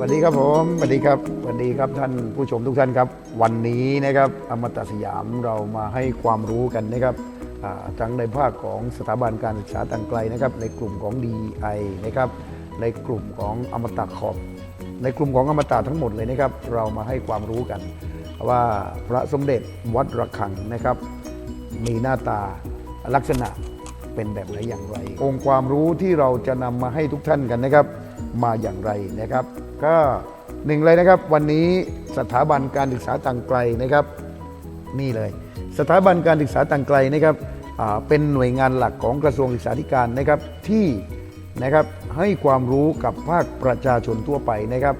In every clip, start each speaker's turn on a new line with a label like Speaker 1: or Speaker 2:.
Speaker 1: สวัสดีครับผมสวัสดีครับสวัสดีครับท่านผู้ชมทุกท่านครับ วันนี้นะครับอมตะสยามเรามาให้ความรู้กันนะครับอ่าทั้งในภาคของสถาบันการศึกษาต่างไกลนะครับ ในกลุ่มของ DI นะครับ ในกลุ่มของอมตะขอบ ในกลุ่มของอมตะทั้งหมดเลยนะครับ เรามาให้ความรู้กัน ว่าพระสมเด็จวัดระฆังนะครับ มีหน้าตาลักษณะเป็นแบบไหนอย่างไร องค์ความรู้ที่เราจะนำมาให้ทุกท่านกันนะครับ มาอย่างไรนะครับ ก็หนึ่งเลยนะครับ วันนี้สถาบันการศึกษาต่างไกลนะครับ นี่เลย สถาบันการศึกษาต่างไกลนะครับเป็นหน่วยงานหลักของกระทรวงศึกษาธิการนะครับที่นะครับให้ความรู้กับภาคประชาชนทั่วไปนะครับ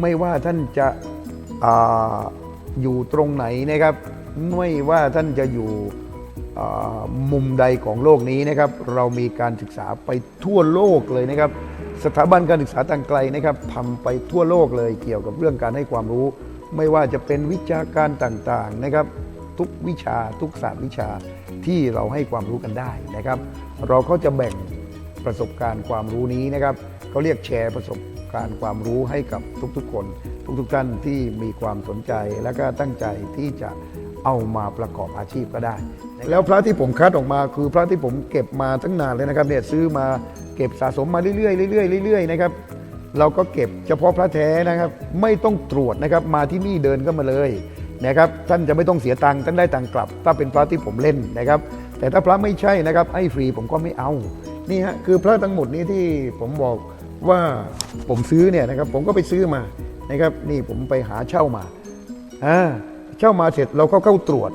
Speaker 1: ไม่ว่าท่านจะออยู่ตรงไหนนะครับ ไม่ว่าท่านจะอยู่ มุมใดของโลกนี้นะครับ เรามีการศึกษาไปทั่วโลกเลยนะครับ สถาบันการศึกษาต่างไกลนะครับทำไปทั่วโลกเลยเกี่ยวกับเรื่องการให้ความรู้ ไม่ว่าจะเป็นวิชาการต่างๆนะครับ ทุกวิชาทุกศาสตร์วิชาที่เราให้ความรู้กันได้นะครับ เราก็จะแบ่งประสบการณ์ความรู้นี้นะครับเขาเรียกแชร์ประสบการณ์ความรู้ให้กับทุกๆคน ทุกๆท่านที่มีความสนใจและก็ตั้งใจที่จะเอามาประกอบอาชีพก็ได้ แล้วพระที่ผมคัดออกมาคือพระที่ผมเก็บมาทั้งนานเลยนะครับเนี่ยซื้อมาเก็บสะสมมาเรื่อยๆเรื่อยๆเรื่อยๆนะครับเราก็เก็บเฉพาะพระแท้นะครับ ไม่ต้องตรวจนะครับมาที่นี่เดินก็มาเลยนะครับท่านจะไม่ต้องเสียตังค์ท่านได้ตังค์กลับ ถ้าเป็นพระที่ผมเล่นนะครับ แต่ถ้าพระไม่ใช่นะครับให้ฟรีผมก็ไม่เอานี่ฮะคือพระทั้งหมดนี้ที่ผมบอกว่าผมซื้อเนี่ยนะครับผมก็ไปซื้อมานะครับนี่ผมไปหาเช่ามาอ่าเช่ามาเสร็จเราก็เข้าตรวจ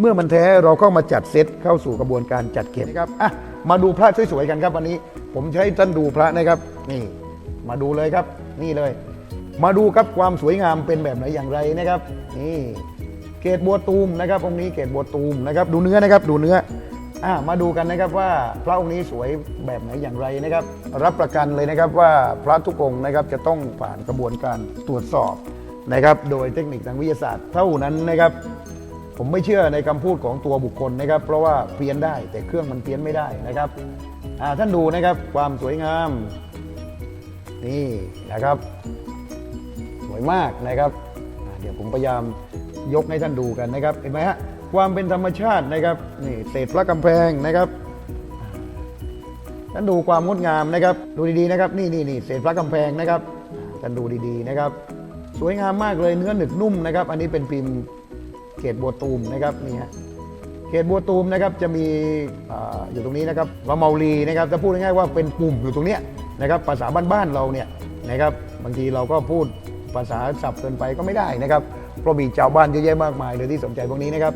Speaker 1: เมื่อมันแท้เราก็มาจัดเซตเข้าสู่กระบวนการจัดเก็บนะครับอะมาดูพระสวยๆกันครับวันนี้ ผมจะให้ท่านดูพระนะครับ นี่ มาดูเลยครับ นี่เลย มาดูครับความสวยงามเป็นแบบไหนอย่างไรนะครับ นี่เกตบัวตูมนะครับองค์นี้เกตบัวตูมนะครับ ดูเนื้อนะครับ ดูเนื้ออะมาดูกันนะครับว่าพระองค์นี้สวยแบบไหนอย่างไรนะครับ รับประกันเลยนะครับว่าพระทุกองค์นะครับจะต้องผ่านกระบวนการตรวจสอบนะครับ โดยเทคนิคทางวิทยาศาสตร์เท่านั้นนะครับ ผมไม่เชื่อในคำพูดของตัวบุคคลนะครับ เพราะว่าเพี้ยนได้แต่เครื่องมันเพี้ยนไม่ได้นะครับท่านดูนะครับความสวยงาม นี่นะครับ สวยมากนะครับ เดี๋ยวผมพยายามยกให้ท่านดูกันนะครับ เห็นไหมฮะความเป็นธรรมชาตินะครับนี่เศษพระกำแพงนะครับท่านดูความงดงามนะครับ ดูดีๆนะครับ นี่นี่นี่เศษพระกำแพงนะครับท่านดูดีๆนะครับ สวยงามมากเลยเนื้อหนึบนุ่มนะครับ อันนี้เป็นพิมพ์ เกตบัวตูมนะครับนี่ฮะเขตบัวตูมนะครับจะมีออยู่ตรงนี้นะครับวะเมาลีนะครับจะพูดง่ายๆว่าเป็นปุ่มอยู่ตรงเนี้ยนะครับภาษาบ้านๆเราเนี่ยนะครับบางทีเราก็พูดภาษาศัพท์เกินไปก็ไม่ได้นะครับเพราะมีชาวบ้านเยอะแยะมากมายเลยที่สนใจพวกนี้นะครับ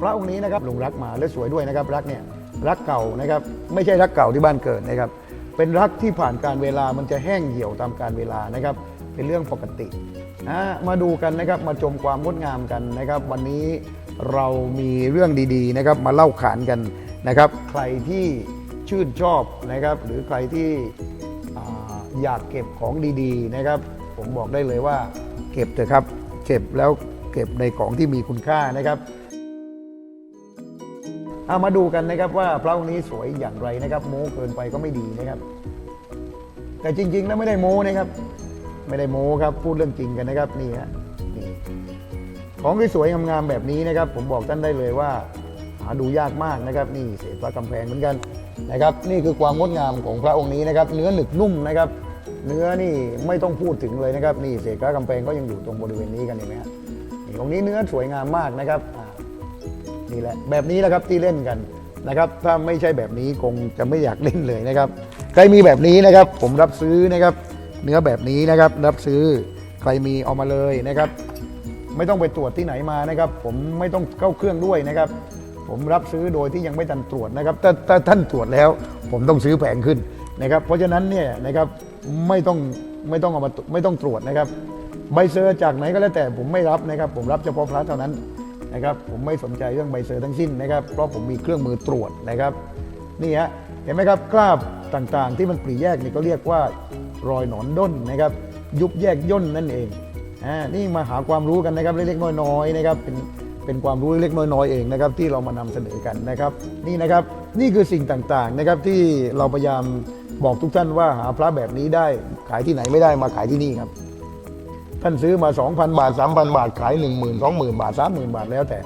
Speaker 1: พระองค์นี้นะครับหลงรักมาและสวยด้วยนะครับรักเนี่ยรักเก่านะครับไม่ใช่รักเก่าที่บ้านเกิดนะครับเป็นรักที่ผ่านการเวลามันจะแห้งเหี่ยวตามการเวลานะครับเป็นเรื่องปกติ อะมาดูกันนะครับมาชมความงดงามกันนะครับ วันนี้เรามีเรื่องดีๆนะครับมาเล่าขานกันนะครับ ใครที่ชื่นชอบนะครับ หรือใครที่อ่าอยากเก็บของดีๆนะครับ ผมบอกได้เลยว่า เก็บเถอะครับ เก็บแล้วเก็บในของที่มีคุณค่านะครับเอามาดูกันนะครับว่าพระองค์นี้สวยอย่างไรนะครับ โม้เกินไปก็ไม่ดีนะครับ แต่จริงๆแล้วไม่ได้โม้นะครับ ไม่ได้โม้ครับพูดเรื่องจริงกันนะครับนี่ฮะนี่ของสวยงามๆแบบนี้นะครับ ผมบอกท่านได้เลยว่า หาดูยากมากนะครับ นี่เศษพระกำแพงเหมือนกันนะครับ นี่คือความงดงามของพระองค์นี้นะครับ เนื้อหนึบนุ่มนะครับ เนื้อนี่ไม่ต้องพูดถึงเลยนะครับ นี่เศษพระกำแพงก็ยังอยู่ตรงบริเวณนี้กันเห็นไหมฮะนี่ตรงนี้เนื้อสวยงามมากนะครับนี่แหละแบบนี้แหละครับที่เล่นกันนะครับ ถ้าไม่ใช่แบบนี้คงจะไม่อยากเล่นเลยนะครับ ใครมีแบบนี้นะครับ ผมรับซื้อนะครับ เนื้อแบบนี้นะครับ รับซื้อใครมีเอามาเลยนะครับ ไม่ต้องไปตรวจที่ไหนมานะครับ ผมไม่ต้องเข้าเครื่องด้วยนะครับ ผมรับซื้อโดยที่ยังไม่ทันตรวจนะครับถ้าถ้าท่านตรวจแล้ว ผมต้องซื้อแพงขึ้นนะครับ เพราะฉะนั้นเนี่ยนะครับไม่ต้องไม่ต้องเอามาไม่ต้องตรวจนะครับ ใบเซอร์จากไหนก็แล้วแต่ผมไม่รับนะครับ ผมรับเฉพาะพระเท่านั้นนะครับ ผมไม่สนใจเรื่องใบเซอร์ทั้งสิ้นนะครับ เพราะผมมีเครื่องมือตรวจนะครับ นี่ฮะเห็นไหมครับคราบต่างๆ ที่มันปรีแยกนี่ก็เรียกว่า รอยหนอนด้นนะครับ ยุบแยกย่นนั่นเองอ่านี่มาหาความรู้กันนะครับเล็กๆน้อยๆนะครับเป็นเป็นความรู้เล็กๆน้อยๆเองนะครับที่เรามานำเสนอกันนะครับ นี่นะครับนี่คือสิ่งต่างๆนะครับที่เราพยายามบอกทุกท่านว่าหาพระแบบนี้ได้ขายที่ไหนไม่ได้มาขายที่นี่ครับ ท่านซื้อมา 2,000 บาท 3,000 บาท ขาย 1 0 0 0 0 20,000 บาท 30,000 บาทแล้วแต่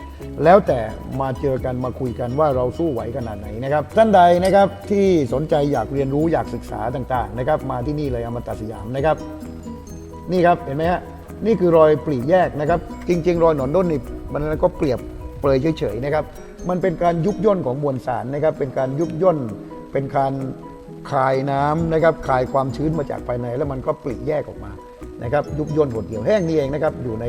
Speaker 1: แล้วแต่มาเจอกันมาคุยกันว่าเราสู้ไหวขนาดไหนนะครับท่านใดนะครับที่สนใจอยากเรียนรู้อยากศึกษาต่างๆนะครับมาที่นี่เลยอมตะสยามนะครับ นี่ครับเห็นไหมฮะนี่คือรอยปลีแยกนะครับ จริง ๆ รอยหนอนด้นนี่มันก็เปรียบเปรยเฉยๆนะครับ มันเป็นการยุบย่นของมวลสารนะครับ เป็นการยุบย่น เป็นการคายน้ำนะครับคายความชื้นมาจากภายใน แล้วมันก็ปลีแยกออกมา นะครับยุบย่นหดเหี่ยวแห้งนี่เองนะครับอยู่ใน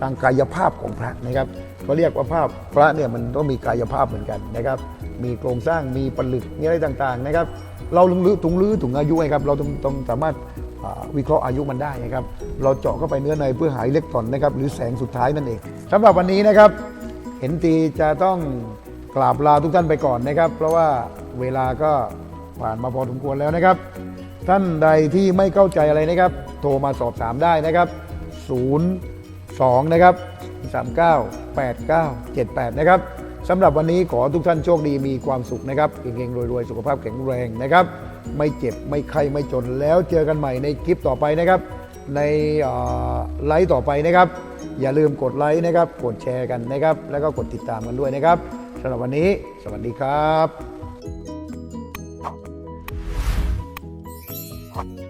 Speaker 1: ทางกายภาพของพระนะครับเขาเรียกว่าภาพพระเนี่ยมันต้องมีกายภาพเหมือนกันนะครับมีโครงสร้างมีผลึกมีอะไรต่างๆนะครับเราลึงลื้อถุงลื้อถุงอายุครับเราต้องต้องสามารถวิเคราะห์อายุมันได้นะครับเราเจาะเข้าไปเนื้อในเพื่อหาอิเล็กตรอนนะครับหรือแสงสุดท้ายนั่นเองสำหรับวันนี้นะครับเห็นทีจะต้องกราบลาทุกท่านไปก่อนนะครับ เพราะว่าเวลาก็ ผ่านมาพอสมควรแล้วนะครับ ท่านใดที่ไม่เข้าใจอะไรนะครับ โทรมาสอบถามได้นะครับ 02 นะครับ 39 89 78 นะครับสำหรับวันนี้ขอทุกท่านโชคดีมีความสุขนะครับเก่งๆรวยๆ สุขภาพแข็งแรงนะครับ ไม่เจ็บไม่ไข้ไม่จนแล้วเจอกันใหม่ในคลิปต่อไปนะครับ ในไลฟ์ต่อไปนะครับ อย่าลืมกดไลค์นะครับ กดแชร์กันนะครับ แล้วก็กดติดตามกันด้วยนะครับสำหรับวันนี้ สวัสดีครับ あ!